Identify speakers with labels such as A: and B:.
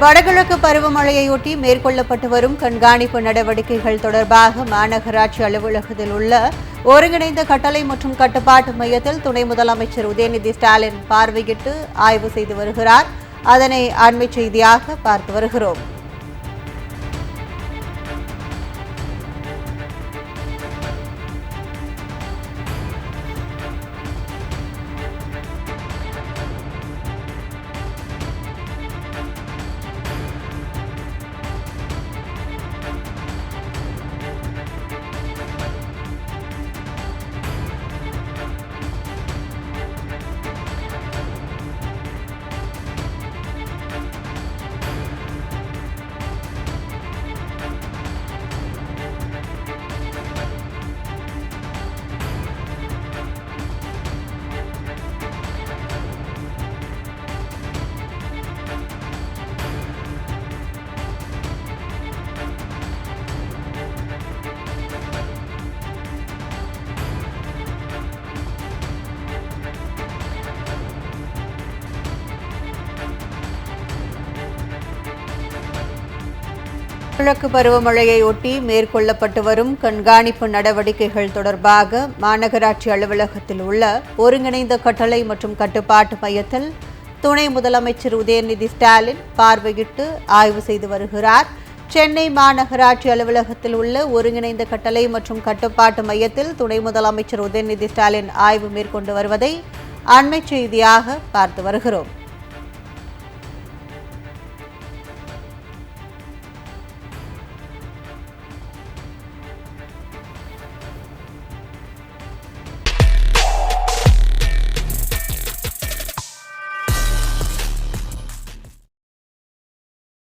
A: வடகிழக்கு பருவமழையொட்டி மேற்கொள்ளப்பட்டு வரும் கண்காணிப்பு நடவடிக்கைகள் தொடர்பாக மாநகராட்சி அலுவலகத்தில் உள்ள ஒருங்கிணைந்த கட்டளை மற்றும் கட்டுப்பாட்டு மையத்தில் துணை முதலமைச்சர் உதயநிதி ஸ்டாலின் பார்வையிட்டு ஆய்வு செய்து வருகிறார். அதனை அண்மை செய்தியாக பார்த்து வருகிறோம். கிழக்கு பருவமழையை ஒட்டி மேற்கொள்ளப்பட்டு வரும் கண்காணிப்பு நடவடிக்கைகள் தொடர்பாக மாநகராட்சி அலுவலகத்தில் உள்ள ஒருங்கிணைந்த கட்டளை மற்றும் கட்டுப்பாட்டு மையத்தில் துணை முதலமைச்சர் உதயநிதி ஸ்டாலின் பார்வையிட்டு ஆய்வு செய்து வருகிறார். சென்னை மாநகராட்சி அலுவலகத்தில் உள்ள ஒருங்கிணைந்த கட்டளை மற்றும் கட்டுப்பாட்டு மையத்தில் துணை முதலமைச்சர் உதயநிதி ஸ்டாலின் ஆய்வு மேற்கொண்டு வருவதை அண்மை செய்தியாக பார்த்து வருகிறோம்.